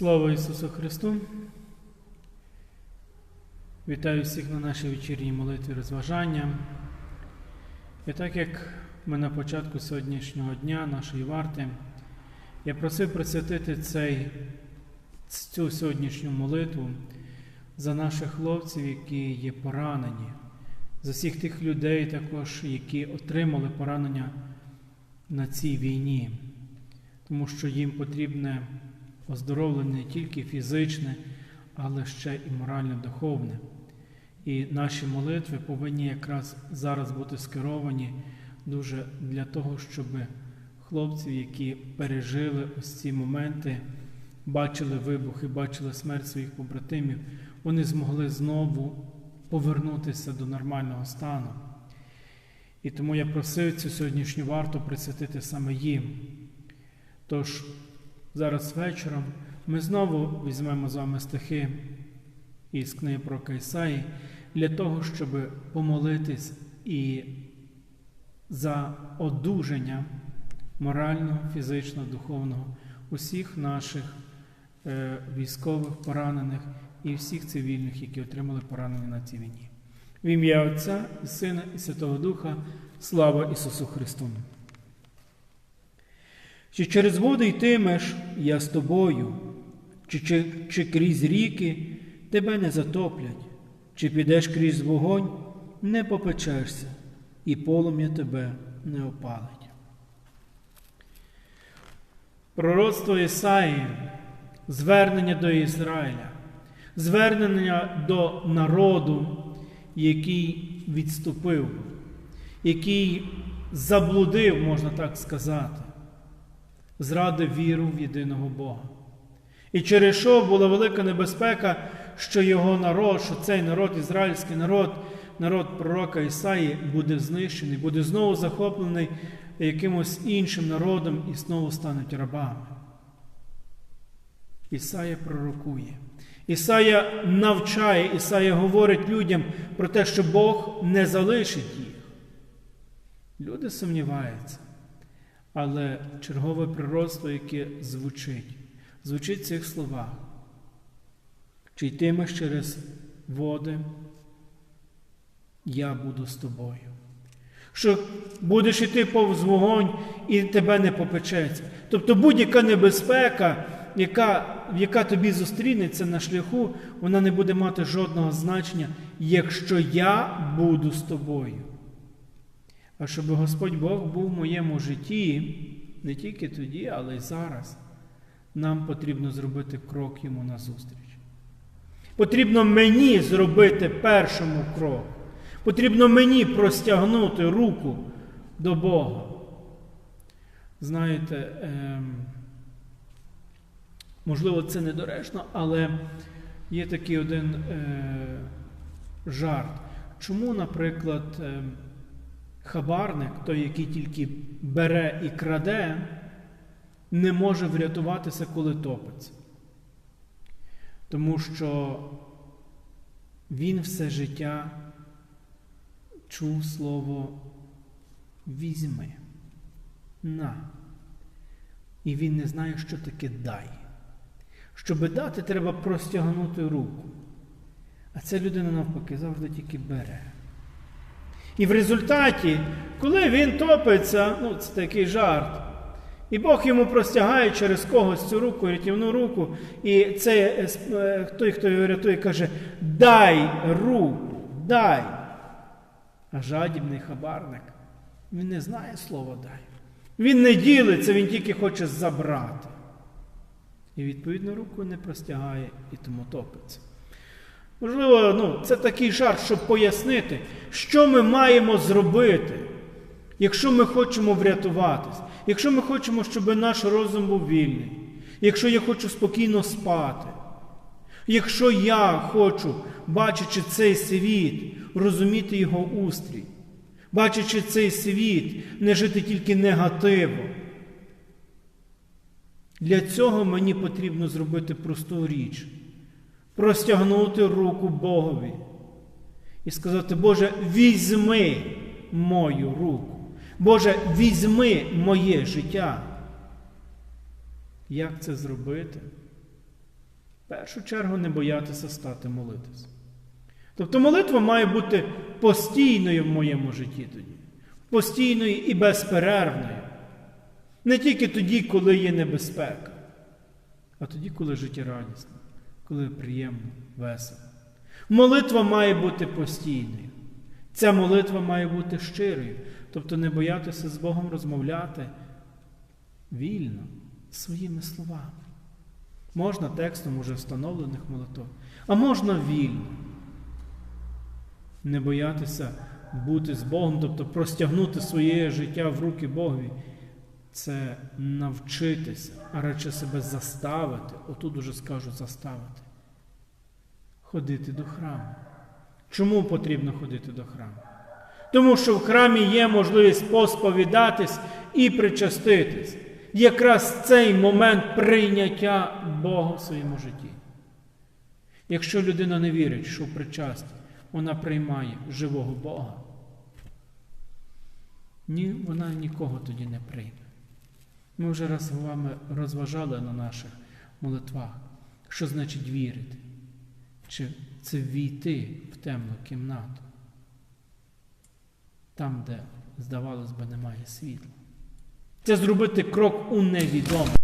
Слава Ісусу Христу! Вітаю всіх на нашій вечірній молитві розважання. І так як ми на початку сьогоднішнього дня нашої варти, я просив присвятити цей, цю сьогоднішню молитву за наших хлопців, які є поранені, за всіх тих людей, також, які отримали поранення на цій війні, тому що їм потрібне оздоровлення не тільки фізичне, але ще і морально духовне. І наші молитви повинні якраз зараз бути скеровані дуже для того, щоб хлопців, які пережили ось ці моменти, бачили вибухи, бачили смерть своїх побратимів, вони змогли знову повернутися до нормального стану. І тому я просив цю сьогоднішню варту присвятити саме їм. Тож зараз вечором ми знову візьмемо з вами стихи із книги про Кайсаї для того, щоб помолитись і за одужання морального, фізичного, духовного усіх наших е, військових поранених і всіх цивільних, які отримали поранення на цій війні. В ім'я Отця і Сина і Святого Духа, слава Ісусу Христу! Чи через води йтимеш я з тобою, чи, чи, чи крізь ріки тебе не затоплять, чи підеш крізь вогонь, не попечешся, і полум'я тебе не опалить. Пророцтво Ісаї, звернення до Ізраїля, звернення до народу, який відступив, який заблудив, можна так сказати, зрадив віру в єдиного Бога. І через що була велика небезпека, що його народ, що цей народ, ізраїльський народ, народ пророка Ісаї буде знищений, буде знову захоплений якимось іншим народом і знову стануть рабами. Ісая пророкує. Ісая навчає, Ісая говорить людям про те, що Бог не залишить їх. Люди сумніваються. Але чергове пророцтво, яке звучить, звучить в цих словах. Чи йтимеш через води, я буду з тобою. Що будеш йти повз вогонь і тебе не попечеться. Тобто будь-яка небезпека, яка, яка тобі зустрінеться на шляху, вона не буде мати жодного значення, якщо я буду з тобою. А щоб Господь Бог був в моєму житті, не тільки тоді, але й зараз, нам потрібно зробити крок йому назустріч. Потрібно мені зробити першому крок. Потрібно мені простягнути руку до Бога. Знаєте, е, можливо, це недоречно, але є такий один е, жарт. Чому, наприклад, е, хабарник, той, який тільки бере і краде, не може врятуватися, коли топиться? Тому що він все життя чув слово візьми, на. І він не знає, що таке дай. Щоби дати, треба простягнути руку. А ця людина навпаки завжди тільки бере. І в результаті, коли він топиться, ну це такий жарт, і Бог йому простягає через когось цю руку, рятівну руку, і цей, той, хто його рятує, каже: Дай руку, дай. А жадібний хабарник, він не знає слова дай. Він не ділиться, він тільки хоче забрати. І відповідно руку не простягає і тому топиться. Можливо, ну, це такий жарт, щоб пояснити, що ми маємо зробити, якщо ми хочемо врятуватись, якщо ми хочемо, щоб наш розум був вільний, якщо я хочу спокійно спати, якщо я хочу, бачачи цей світ, розуміти його устрій, бачачи цей світ, не жити тільки негативом. Для цього мені потрібно зробити просту річ простягнути руку Богові і сказати, Боже, візьми мою руку. Боже, візьми моє життя. Як це зробити? В першу чергу не боятися стати молитись. Тобто молитва має бути постійною в моєму житті тоді, постійною і безперервною. Не тільки тоді, коли є небезпека, а тоді, коли життя радісне, коли приємно, весело. Молитва має бути постійною. Ця молитва має бути щирою, тобто не боятися з Богом розмовляти вільно, своїми словами. Можна текстом уже встановлених молитв, а можна вільно. Не боятися бути з Богом, тобто простягнути своє життя в руки Богові. Це навчитися, а радше себе заставити, отут уже скажу заставити. Ходити до храму. Чому потрібно ходити до храму? Тому що в храмі є можливість посповідатись і причаститись. Якраз цей момент прийняття Бога в своєму житті. Якщо людина не вірить, що в причасті вона приймає живого Бога, ні, вона нікого тоді не прийме. Ми вже раз з вами розважали на наших молитвах, що значить вірити, чи це війти в темну кімнату, там, де, здавалось би, немає світла. Це зробити крок у невідоме.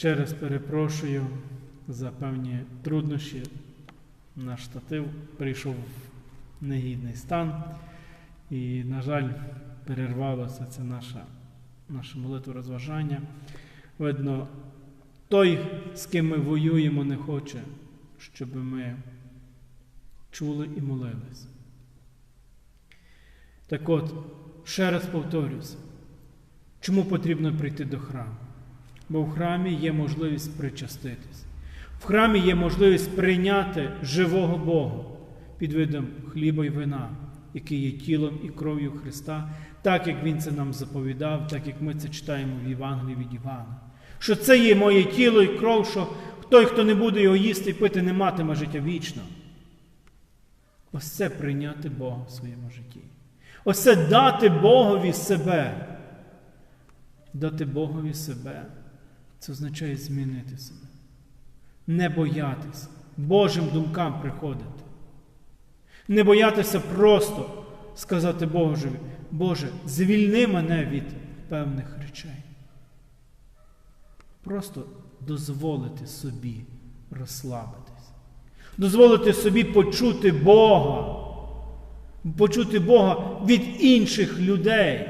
Ще раз перепрошую за певні труднощі. Наш штатив прийшов в негідний стан. І, на жаль, перервалося це наша, наше молитва розважання. Видно, той, з ким ми воюємо, не хоче, щоб ми чули і молились. Так от, ще раз повторюся, чому потрібно прийти до храму? Бо в храмі є можливість причаститись. В храмі є можливість прийняти живого Бога під видом хліба й вина, який є тілом і кров'ю Христа, так як Він це нам заповідав, так як ми це читаємо в Євангелії від Івана. Що це є моє тіло і кров, що той, хто не буде його їсти і пити, не матиме життя вічно. Ось це прийняти Бога в своєму житті. Ось це дати Богові себе. Дати Богові себе. Це означає змінити себе. Не боятися Божим думкам приходити. Не боятися просто сказати Божеві, Боже, звільни мене від певних речей. Просто дозволити собі розслабитись. Дозволити собі почути Бога. Почути Бога від інших людей.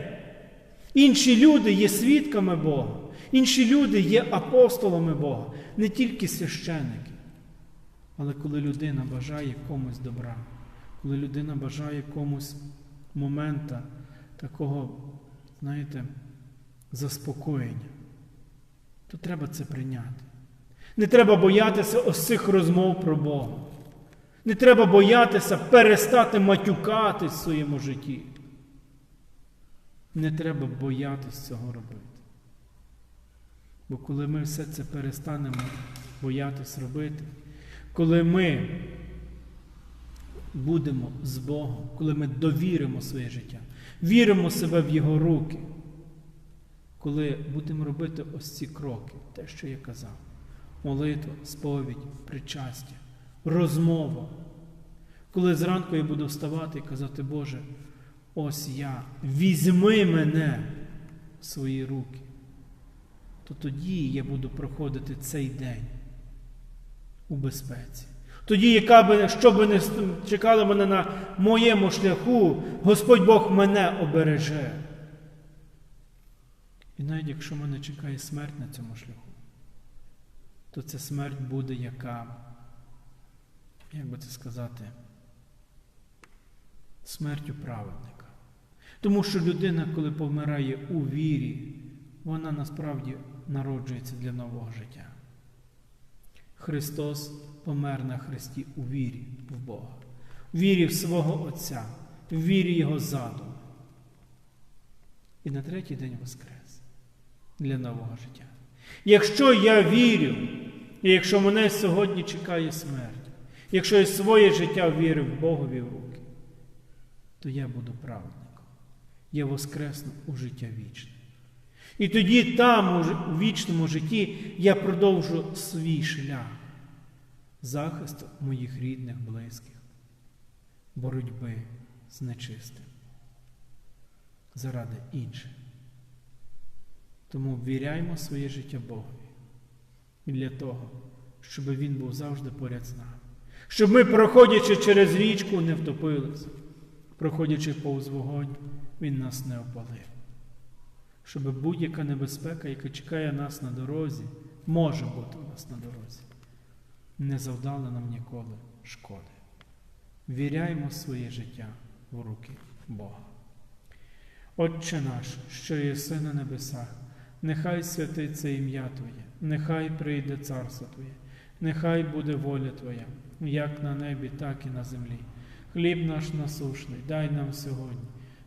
Інші люди є свідками Бога. Інші люди є апостолами Бога, не тільки священники. Але коли людина бажає комусь добра, коли людина бажає комусь момента такого, знаєте, заспокоєння, то треба це прийняти. Не треба боятися ось цих розмов про Бога. Не треба боятися перестати матюкатись в своєму житті. Не треба боятися цього робити. Бо коли ми все це перестанемо боятись робити, коли ми будемо з Богом, коли ми довіримо своє життя, віримо себе в Його руки, коли будемо робити ось ці кроки, те, що я казав: молитва, сповідь, причастя, розмова. Коли зранку я буду вставати і казати, Боже, ось я, візьми мене в свої руки, то тоді я буду проходити цей день у безпеці. Тоді, яка би, що би не чекало мене на моєму шляху, Господь Бог мене обереже. І навіть якщо мене чекає смерть на цьому шляху, то ця смерть буде яка, як би це сказати, смертю праведника. Тому що людина, коли помирає у вірі, вона насправді народжується для нового життя. Христос помер на Христі у вірі в Бога, в вірі в свого Отця, в вірі Його задуму. І на третій день воскрес для нового життя. Якщо я вірю, і якщо мене сьогодні чекає смерть, якщо я своє життя Богові в руки, то я буду праведником. Я воскресну у життя вічне. І тоді там, у вічному житті, я продовжу свій шлях захисту моїх рідних, близьких, боротьби з нечистим заради інших. Тому ввіряймо своє життя і для того, щоб Він був завжди поряд з нами. Щоб ми, проходячи через річку, не втопилися, проходячи повз вогонь, Він нас не опалив. Щоб будь-яка небезпека, яка чекає нас на дорозі, може бути у нас на дорозі, не завдала нам ніколи шкоди. Віряймо своє життя в руки Бога. Отче наш, що єси на небесах, нехай святиться ім'я Твоє, нехай прийде царство Твоє, нехай буде воля Твоя, як на небі, так і на землі. Хліб наш насушний, дай нам сьогодні,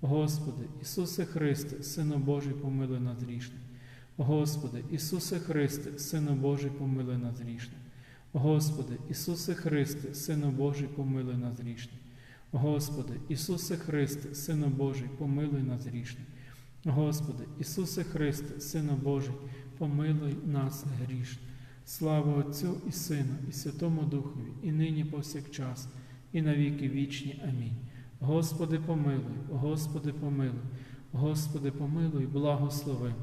Господи, Ісусе Христе, Сину Божий, помилуй нас грішних. Господи, Ісусе Христе, Сину Божий, помилуй нас грішних. Господи, Ісусе Христе, Сину Божий, помилуй нас грішних. Господи, Ісусе Христе, Сину Божий, помилуй нас грішних. Господи, Ісусе Христе, Сину Божий, помилуй нас грішних. Слава Отцю і Сину, і Святому Духові, і нині повсякчас, і навіки вічні. Амінь. Господи, помилуй, Господи, помилуй, Господи, помилуй, благослови.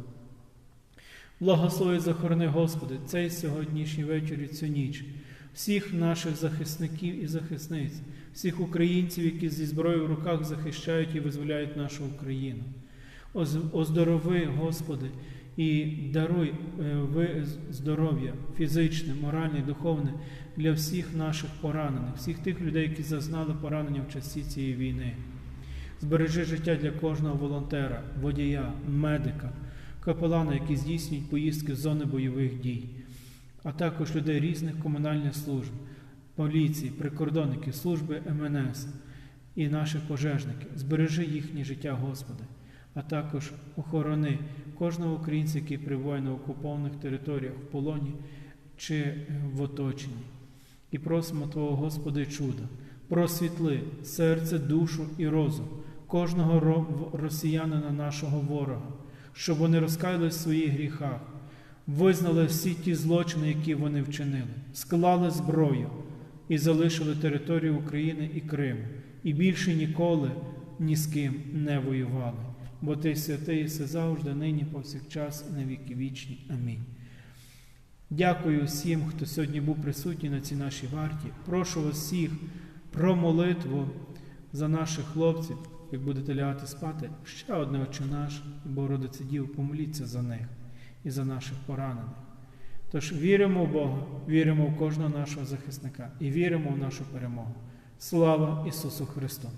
Благослови захорони, Господи, цей сьогоднішній вечір і цю ніч, всіх наших захисників і захисниць, всіх українців, які зі зброєю в руках захищають і визволяють нашу Україну. Оздорови, Господи, і даруй здоров'я фізичне, моральне, духовне для всіх наших поранених, всіх тих людей, які зазнали поранення в часі цієї війни. Збережи життя для кожного волонтера, водія, медика, капелана, які здійснюють поїздки в зони бойових дій, а також людей різних комунальних служб, поліції, прикордонників, служби МНС і наших пожежників. Збережи їхнє життя, Господи, а також охорони кожного українця, який перебуває на окупованих територіях в полоні чи в оточенні. І просимо Твого, Господи, чуда, просвітли серце, душу і розум кожного росіянина нашого ворога, щоб вони розкаялись в своїх гріхах, визнали всі ті злочини, які вони вчинили, склали зброю і залишили територію України і Криму, і більше ніколи ні з ким не воювали. Бо ти святий, і все завжди, нині, повсякчас, на віки вічні. Амінь. Дякую всім, хто сьогодні був присутній на цій нашій варті. Прошу вас всіх про молитву за наших хлопців, як будете лягати спати. Ще одне Отче наш, Богородице Дів, помоліться за них і за наших поранених. Тож віримо в Бога, віримо в кожного нашого захисника і віримо в нашу перемогу. Слава Ісусу Христу!